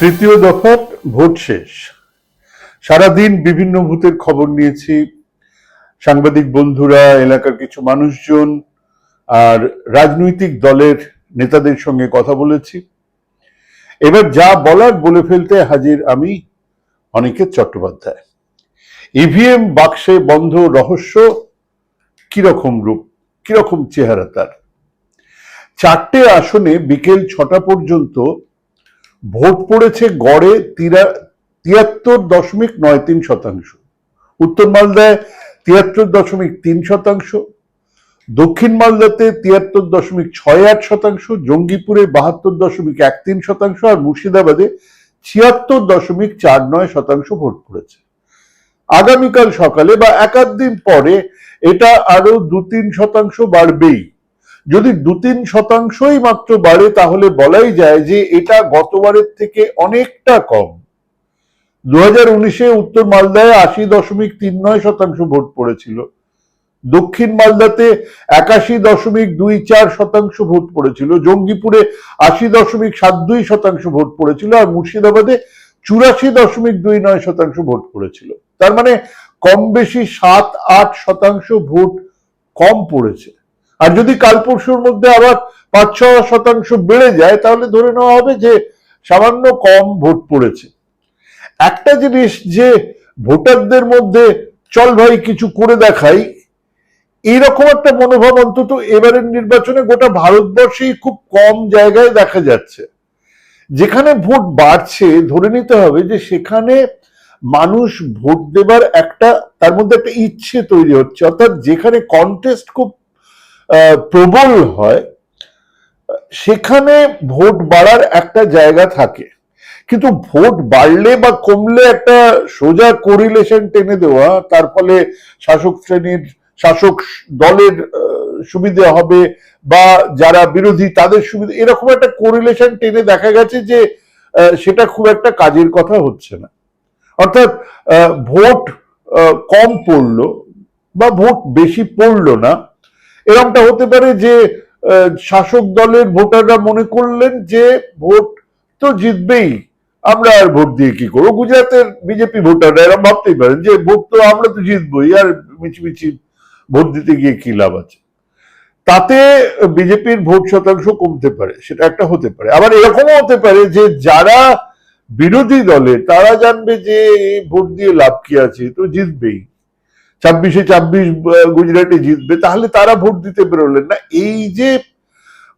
তৃতীয় দফার ভোট শেষ। সারাদিন বিভিন্ন ভূতের খবর নিয়েছি। সাংবাদিক বন্ধুরা, এলাকার কিছু মানুষজন আর রাজনৈতিক দলের নেতাদের সঙ্গে কথা বলেছি। এবার যা বলার বলে ফেলতে হাজির আমি অনিকেত চট্টোপাধ্যায়। ইভিএম বাক্সে বন্ধ রহস্য কীরকম রূপ, কীরকম চেহারা তার? চারটে আসনে বিকেল ছটা পর্যন্ত ভোট পড়েছে গড়ে তিরা- তিয়াত্তর দশমিক নয় তিন শতাংশ। উত্তর মালদায় তিয়াত্তর দশমিক তিন শতাংশ। দক্ষিণ মালদাতে তিয়াত্তর দশমিক ছয় আট শতাংশ। জঙ্গিপুরে বাহাত্তর দশমিক এক তিন শতাংশ আর মুর্শিদাবাদে ছিয়াত্তর দশমিক চার নয় শতাংশ ভোট পড়েছে। আগামীকাল সকালে বা একাধ দিন পরে এটা আরও দু তিন শতাংশ বাড়বেই। যদি দু তিন শতাংশই মাত্র বাড়ে, তাহলে বলাই যায় যে এটা গতবারের থেকে অনেকটা কম। দু হাজার উনিশে উত্তর মালদায় আশি দশমিক তিন নয় শতাংশ ভোট পড়েছিল। দক্ষিণ মালদাতে একাশি দশমিক দুই চার শতাংশ ভোট পড়েছিল। জঙ্গিপুরে আশি দশমিক সাত দুই শতাংশ ভোট পড়েছিল আর মুর্শিদাবাদে চুরাশি দশমিক দুই নয় শতাংশ ভোট পড়েছিল। তার মানে কম বেশি সাত আট শতাংশ ভোট কম পড়েছে। আর যদি কাল পরশুর মধ্যে আবার পাঁচ, ছ শতাংশ বেড়ে যায়, তাহলে ধরে নেওয়া হবে যে সামান্য কম ভোট পড়েছে। একটা জিনিস যে ভোটারদের মধ্যে, চল ভাই, কিছু করে দেখাই এইরকম একটা মনোভাব অন্তত এবারের নির্বাচনে গোটা ভারতবর্ষেই খুব কম জায়গায় দেখা যাচ্ছে। যেখানে ভোট বাড়ছে, ধরে নিতে হবে যে সেখানে মানুষ ভোট দেবার একটা, তার মধ্যে একটা ইচ্ছে তৈরি হচ্ছে। অর্থাৎ যেখানে কন্টেস্ট খুব প্রবল হয়, সেখানে ভোট বাড়ার একটা জায়গা থাকে। কিন্তু ভোট বাড়লে বা কমলে একটা সোজা কোরিলেশন টেনে দেওয়া, তার ফলে শাসক শ্রেণির, শাসক দলের সুবিধে হবে বা যারা বিরোধী তাদের সুবিধা, এরকম একটা কোরিলেশন টেনে দেখা গেছে যে সেটা খুব একটা কাজের কথা হচ্ছে না। অর্থাৎ ভোট কম পড়ল বা ভোট বেশি পড়ল না এরকমটা হতে পারে যে শাসক দলের ভোটাররা মনে করলেন যে ভোট তো জিতবেই, আমরা আর ভোট দিয়ে কি করব? গুজরাটের বিজেপি ভোটাররা এরকম ভাবতেই পারেন যে ভোট তো আমরা তো জিতবই, আর মিছিমিছি ভোট দিতে গিয়ে কি লাভ আছে? তাতে বিজেপির ভোট শতাংশ কমতে পারে, সেটা একটা হতে পারে। আবার এরকমও হতে পারে যে যারা বিরোধী দলে, তারা জানবে যে ভোট দিয়ে লাভ কি আছে, তো জিতবেই। ছাব্বিশে ছাব্বিশ গুজরাটে জিতবে, তাহলে তারা ভোট দিতে বেরোলেন না। এই যে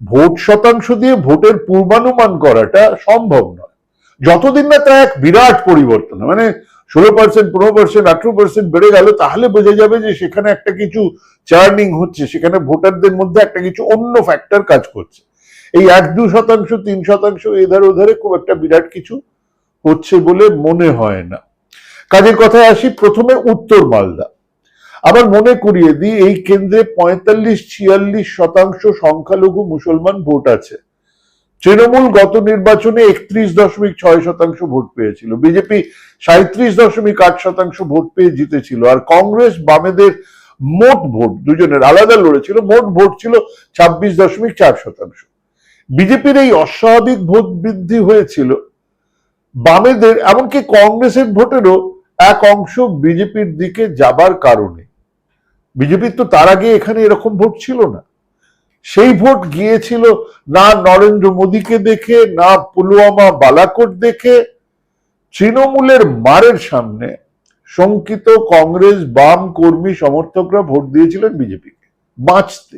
ভোট শতাংশ দিয়ে ভোটের পূর্বানুমান করাটা সম্ভব নয়। যতদিন না তা এক বিরাট পরিবর্তন মানে ষোলো পার্সেন্ট পনেরো পার্সেন্ট আঠেরো পার্সেন্ট বেড়ে গেল, তাহলে বোঝা যাবে যে সেখানে একটা কিছু চার্নিং হচ্ছে, সেখানে ভোটারদের মধ্যে একটা কিছু অন্য ফ্যাক্টর কাজ করছে। এই এক দু শতাংশ, তিন শতাংশ, এধার ওধারে খুব একটা বিরাট কিছু হচ্ছে বলে মনে হয় না। কাজের কথায় আসি, প্রথমে উত্তর মালদা। আবার মনে করিয়ে দিই, এই কেন্দ্রে পঁয়তাল্লিশ, ছিয়াল্লিশ শতাংশ সংখ্যালঘু মুসলমান ভোট আছে। তৃণমূল গত নির্বাচনে একত্রিশ দশমিক ছয় শতাংশ ভোট পেয়েছিল। বিজেপি সাঁত্রিশ দশমিক আট শতাংশ ভোট পেয়ে জিতেছিল। আর কংগ্রেস, বামেদের মোট ভোট, দুজনের আলাদা লড়েছিল, মোট ভোট ছিল ছাব্বিশ দশমিক চার শতাংশ। বিজেপির এই অস্বাভাবিক ভোট বৃদ্ধি হয়েছিল বামেদের, এমনকি কংগ্রেসের ভোটেরও এক অংশ বিজেপির দিকে যাবার কারণে। বিজেপির তো তার আগে এখানে এরকম ভোট ছিল না। সেই ভোট গিয়েছিল না নরেন্দ্র মোদীকে দেখে, না পুলওয়ামা বালাকোট দেখে। তৃণমূলের মারের সামনে শঙ্কিত কংগ্রেস বাম কর্মী সমর্থকরা ভোট দিয়েছিলেন বিজেপিকে বাঁচতে।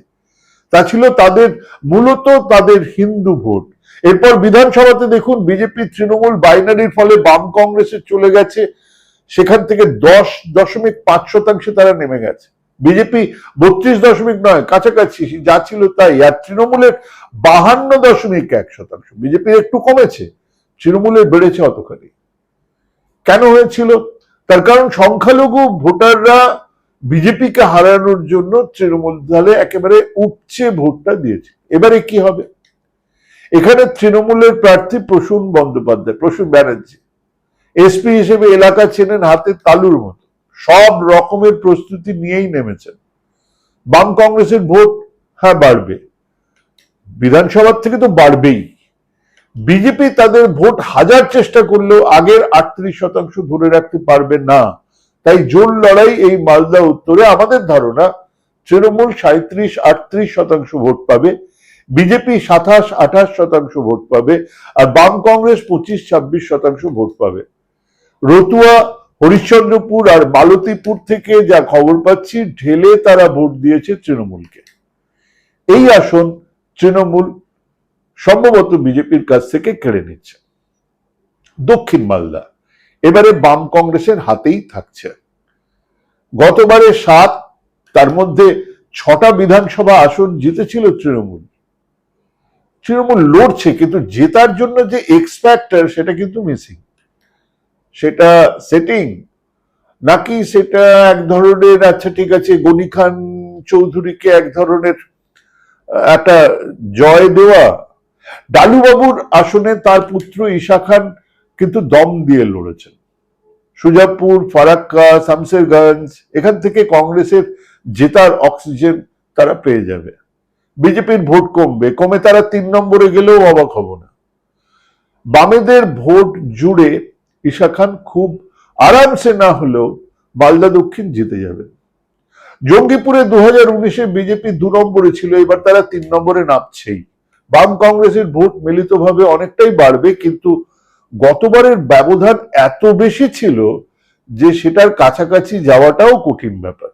তা ছিল তাদের, মূলত তাদের হিন্দু ভোট। এরপর বিধানসভাতে দেখুন, বিজেপি তৃণমূল বাইনারির ফলে বাম কংগ্রেসে চলে গেছে। সেখান থেকে দশ দশমিক পাঁচ শতাংশে তারা নেমে গেছে। বিজেপি বত্রিশ দশমিক নয়, কাছাকাছি, যা ছিল তাই, আর তৃণমূলের বাহান্ন দশমিক এক শতাংশ। বিজেপির একটু কমেছে, তৃণমূলের বেড়েছে অতখানি। কেন হয়েছিল? তার কারণ সংখ্যালঘু ভোটাররা বিজেপিকে হারানোর জন্য তৃণমূল দলে একেবারে উপচে ভোটটা দিয়েছে। এবারে কি হবে? এখানে তৃণমূলের প্রার্থী প্রসূন বন্দ্যোপাধ্যায়, প্রসূন ব্যানার্জি। এসপি হিসেবে এলাকা চেনেন হাতে তালুর মতো। সব রকমের প্রস্তুতি নিয়েই নেমেছেন। বাম কংগ্রেসের ভোট হ্যাঁ বাড়বে। বিধানসভার থেকে তো বাড়বেই। বিজেপি তাদের ভোট হাজার চেষ্টা করলেও আগের আটত্রিশ শতাংশ ধরে রাখতে পারবে না। তাই জোর লড়াই এই মালদা উত্তরে আমাদের ধারণা, তৃণমূল সাঁত্রিশ আটত্রিশ শতাংশ ভোট পাবে, বিজেপি সাতাশ, আঠাশ শতাংশ ভোট পাবে, আর বাম কংগ্রেস পঁচিশ, ছাব্বিশ শতাংশ ভোট পাবে। রতুয়া হরিশ্চন্দ্রপুর আর মালতীপুর থেকে যা খবর পাচ্ছি, ঢেলে তারা ভোট দিয়েছে তৃণমূলকে। এই আসন তৃণমূল সম্ভবত বিজেপির কাছ থেকে কেড়ে নিচ্ছে। দক্ষিণ মালদা, এবারে বাম কংগ্রেসের হাতেই থাকছে। গতবারে সাত, তার মধ্যে ছটা বিধানসভা আসন জিতেছিল তৃণমূল। তৃণমূল লড়ছে, কিন্তু জেতার জন্য যে এক্সপ্যাক্টার সেটা কিন্তু মিসিং সেটা সেটিং নাকি সেটা এক ধরনের আচ্ছা ঠিক আছে, গনি খান চৌধুরীকে এক ধরনের একটা জয় দেওয়া? ডালুবাবুর আসনে তার পুত্র ঈশা খান কিন্তু দম দিয়ে লড়েছেন। সুজাপুর ফারাক্কা, শামসেরগঞ্জ, এখান থেকে কংগ্রেসের জেতার অক্সিজেন তারা পেয়ে যাবে। বিজেপির ভোট কমবে। কমে তারা তিন নম্বরে গেলেও অবাক হব না। বামেদের ভোট জুড়ে ঈশা খান খুব আরামসে না হলেও মালদা দক্ষিণ জিতে যাবে জঙ্গিপুরে দু হাজার উনিশে বিজেপি দু নম্বরে ছিল, এবার তারা তিন নম্বরে নামছেই। বাম কংগ্রেসের ভোট মিলিতভাবে অনেকটাই বাড়বে, কিন্তু গতবারের ব্যবধান এত বেশি ছিল যে সেটার কাছাকাছি যাওয়াটাও কঠিন ব্যাপার।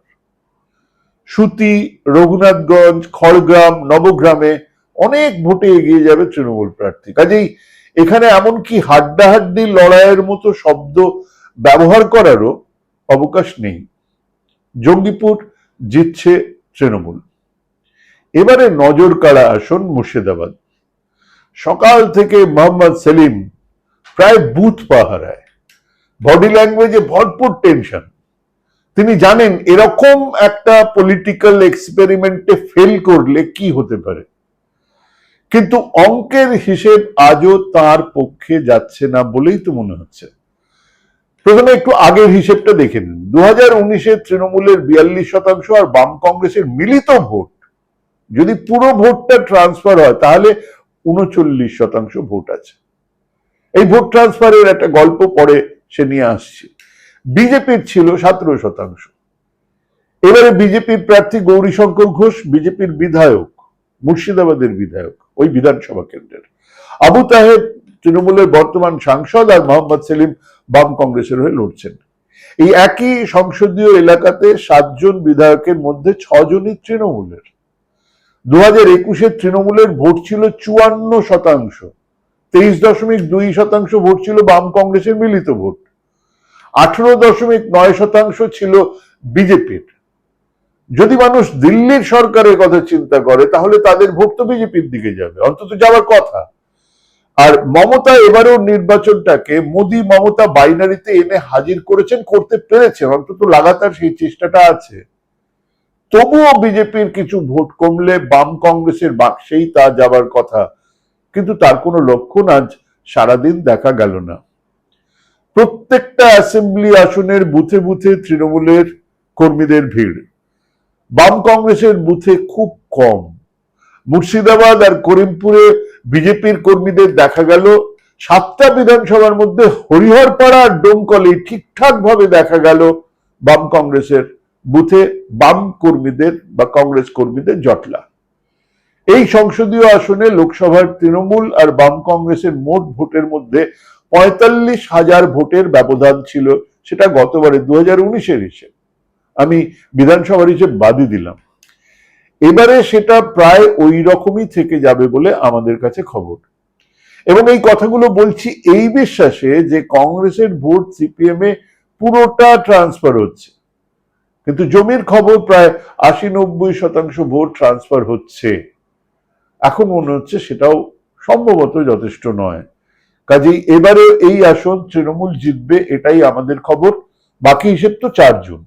সুতি, রঘুনাথগঞ্জ, খড়গ্রাম, নবগ্রামে অনেক ভোটে এগিয়ে যাবে তৃণমূল প্রার্থী। কাজেই এখানে এমনকি হাড্ডাহাড্ডি লড়াইয়ের মতো শব্দ ব্যবহার করারও অবকাশ নেই। জঙ্গিপুর জিতছে তৃণমূল। এবারে নজর কাড়া আসন মুর্শিদাবাদ। সকাল থেকে মোহাম্মদ সেলিম প্রায় বুথ পাহারায়। বডি ল্যাঙ্গুয়েজে ভরপুর টেনশন। তিনি জানেন এরকম একটা পলিটিক্যাল এক্সপেরিমেন্টে ফেল করলে কি হতে পারে। কিন্তু অঙ্কের হিসেব আজও তার পক্ষে যাচ্ছে না বলেই তো মনে হচ্ছে। প্রথমে একটু আগের হিসেবটা দেখে নিন। দু হাজার উনিশে তৃণমূলের বিয়াল্লিশ শতাংশ আর বাম কংগ্রেসের মিলিত ভোট, যদি পুরো ভোটটা ট্রান্সফার হয়, তাহলে উনচল্লিশ শতাংশ ভোট আছে। এই ভোট ট্রান্সফারের একটা গল্প পরে সে নিয়ে আসছে। বিজেপির ছিল সতেরো শতাংশ। এবারে বিজেপির প্রার্থী গৌরীশঙ্কর ঘোষ, বিজেপির বিধায়ক, মুর্শিদাবাদের বিধায়ক। ওই বিধানসভা কেন্দ্রের। আবু তাহেব তৃণমূলের বর্তমান সাংসদ আর মোহাম্মদ সেলিম বাম কংগ্রেসের হয়ে লড়ছেন। এই একই সংসদীয় এলাকাতে সাতজন বিধায়কের মধ্যে ছজনই তৃণমূলের। দু হাজার একুশে তৃণমূলের ভোট ছিল চুয়ান্ন শতাংশ। তেইশ দশমিক দুই শতাংশ ভোট ছিল বাম কংগ্রেসের মিলিত ভোট। আঠারো দশমিক নয় শতাংশ ছিল বিজেপির। যদি মানুষ দিল্লির সরকারের কথা চিন্তা করে, তাহলে তাদের ভোট তো বিজেপির দিকে যাবে। অন্তত যাওয়ার কথা। আর মমতা এবারেও নির্বাচনটাকে মোদি মমতা বাইনারিতে এনে হাজির করেছেন, করতে পেরেছেন। অন্তত লাগাতার সেই চেষ্টাটা আছে। তবুও বিজেপির কিছু ভোট কমলে বাম কংগ্রেসের বাক্সেই তা যাবার কথা। কিন্তু তার কোনো লক্ষণ আজ সারাদিন দেখা গেল না। প্রত্যেকটা অ্যাসেম্বলি আসনের বুথে বুথে তৃণমূলের কর্মীদের ভিড়। বাম কংগ্রেসের বুথে খুব কম। মুর্শিদাবাদ আর করিমপুরে বিজেপির কর্মীদের দেখা গেল। সাতটা বিধানসভার মধ্যে হরিহরপাড়া আর ডোমকলে ঠিকঠাক ভাবে দেখা গেল বাম কংগ্রেসের বুথে বাম কর্মীদের বা কংগ্রেস কর্মীদের জটলা। এই সংসদীয় আসনে লোকসভার তৃণমূল আর বাম কংগ্রেসের মোট ভোটের মধ্যে পঁয়তাল্লিশ হাজার ভোটের ব্যবধান ছিল, সেটা গতবারে দু হাজার উনিশের হিসেব। আমি বিধানসভার হিসেবে বাদই দিলাম। এবারে সেটা প্রায় ওই রকমই থেকে যাবে বলে আমাদের কাছে খবর। এবং এই কথাগুলো বলছি এই বিশ্বাসে যে কংগ্রেসের ভোট সিপিএম এ পুরোটা ট্রান্সফার হচ্ছে। কিন্তু জমির খবর প্রায় আশি নব্বই শতাংশ ভোট ট্রান্সফার হচ্ছে। এখন মনে হচ্ছে সেটাও সম্ভবত যথেষ্ট নয়। কাজেই এবারে এই আসন তৃণমূল জিতবে এটাই আমাদের খবর, বাকি হিসেব তো চারজন।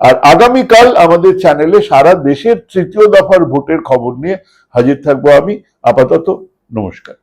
আর আগামীকাল আমাদের চ্যানেলে সারা দেশের তৃতীয় দফার ভোটের খবর নিয়ে হাজির থাকব আমি। আপাতত নমস্কার।